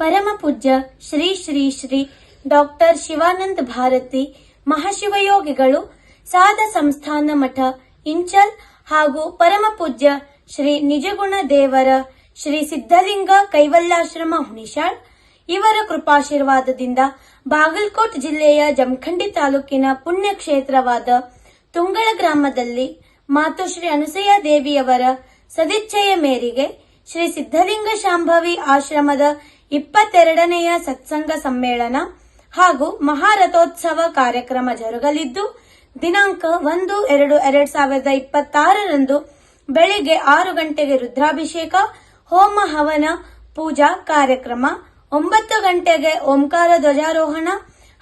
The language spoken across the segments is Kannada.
ಪರಮ ಪೂಜ್ಯ ಶ್ರೀ ಶ್ರೀ ಶ್ರೀ ಡಾಕ್ಟರ್ ಶಿವಾನಂದ ಭಾರತಿ ಮಹಾಶಿವಯೋಗಿಗಳು, ಸಾದ ಸಂಸ್ಥಾನ ಮಠ, ಇಂಚಲ್ ಹಾಗೂ ಪರಮ ಪೂಜ್ಯ ಶ್ರೀ ನಿಜಗುಣ ದೇವರ ಶ್ರೀ ಸಿದ್ಧಲಿಂಗ ಕೈವಲ್ಲಾಶ್ರಮ ಹುಣಿಶಾಳ್. ಇವರ ಕೃಪಾಶೀರ್ವಾದದಿಂದ ಬಾಗಲಕೋಟ್ ಜಿಲ್ಲೆಯ ಜಮಖಂಡಿ ತಾಲೂಕಿನ ಪುಣ್ಯಕ್ಷೇತ್ರವಾದ ತುಂಗಳ ಗ್ರಾಮದಲ್ಲಿ ಮಾತುಶ್ರೀ ಅನುಸೂಯ ದೇವಿಯವರ ಸದಿಚ್ಛೆಯ ಮೇರೆಗೆ ಶ್ರೀ ಸಿದ್ಧಲಿಂಗ ಶಾಂಭವಿ ಆಶ್ರಮದ ಇಪ್ಪತ್ತೆರಡನೆಯ ಸತ್ಸಂಗ ಸಮ್ಮೇಳನ ಹಾಗೂ ಮಹಾರಥೋತ್ಸವ ಕಾರ್ಯಕ್ರಮ ಜರುಗಲಿದ್ದು, ದಿನಾಂಕ ಒಂದು ಎರಡು ಎರಡ್ ಸಾವಿರದ ಇಪ್ಪತ್ತಾರರಂದು ಬೆಳಿಗ್ಗೆ ಆರು ಗಂಟೆಗೆ ರುದ್ರಾಭಿಷೇಕ, ಹೋಮ ಹವನ, ಪೂಜಾ ಕಾರ್ಯಕ್ರಮ, ಒಂಬತ್ತು ಗಂಟೆಗೆ ಓಂಕಾರ ಧ್ವಜಾರೋಹಣ,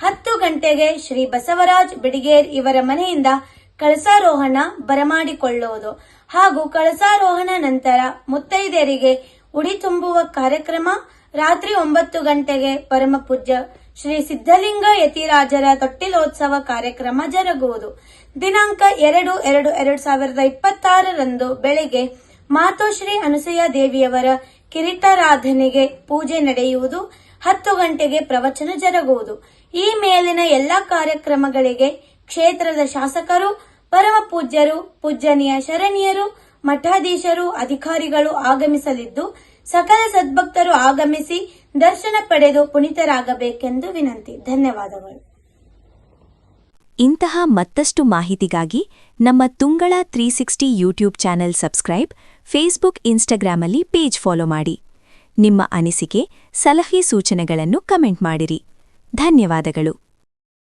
ಹತ್ತು ಗಂಟೆಗೆ ಶ್ರೀ ಬಸವರಾಜ್ ಬಿಡಿಗೇರ್ ಇವರ ಮನೆಯಿಂದ ಕಳಸಾರೋಹಣ ಬರಮಾಡಿಕೊಳ್ಳುವುದು ಹಾಗೂ ಕಳಸಾರೋಹಣ ನಂತರ ಮುತ್ತೈದೆಯರಿಗೆ ಉಡಿ ತುಂಬುವ ಕಾರ್ಯಕ್ರಮ ರಾತ್ರಿ ಒಂಬತ್ತು ಗಂಟೆಗೆ ಪರಮ ಪೂಜ್ಯ ಶ್ರೀ ಸಿದ್ಧಲಿಂಗ ಯತಿರಾಜರ ತೊಟ್ಟಿಲೋತ್ಸವ ಕಾರ್ಯಕ್ರಮ ಜರುಗುವುದು. ದಿನಾಂಕ ಎರಡು ಎರಡು ಎರಡು ಸಾವಿರದ ಇಪ್ಪತ್ತಾರರಂದು ಬೆಳಿಗ್ಗೆ ಮಾತೋಶ್ರೀ ಅನಸೂಯ ದೇವಿಯವರ ಕಿರೀಟಾರಾಧನೆಗೆ ಪೂಜೆ ನಡೆಯುವುದು, ಹತ್ತು ಗಂಟೆಗೆ ಪ್ರವಚನ ಜರುಗುವುದು. ಈ ಮೇಲಿನ ಎಲ್ಲಾ ಕಾರ್ಯಕ್ರಮಗಳಿಗೆ ಕ್ಷೇತ್ರದ ಶಾಸಕರು, ಪರಮ ಪೂಜ್ಯರು, ಪೂಜ್ಯನೀಯ ಶರಣಿಯರು ಮಠಾಧೀಶರು, ಅಧಿಕಾರಿಗಳು ಆಗಮಿಸಲಿದ್ದು, ಸಕಲ ಸದ್ಭಕ್ತರು ಆಗಮಿಸಿ ದರ್ಶನ ಪಡೆದು ಪುನೀತರಾಗಬೇಕೆಂದು ವಿನಂತಿ. ಧನ್ಯವಾದಗಳು. ಇಂತಹ ಮತ್ತಷ್ಟು ಮಾಹಿತಿಗಾಗಿ ನಮ್ಮ Tungala three sixty YouTube channel subscribe, Facebook, ಇನ್ಸ್ಟಾಗ್ರಾಮಲ್ಲಿ ಪೇಜ್ ಫಾಲೋ ಮಾಡಿ. ನಿಮ್ಮ ಅನಿಸಿಕೆ, ಸಲಹೆ ಸೂಚನೆಗಳನ್ನು ಕಮೆಂಟ್ ಮಾಡಿರಿ. ಧನ್ಯವಾದಗಳು.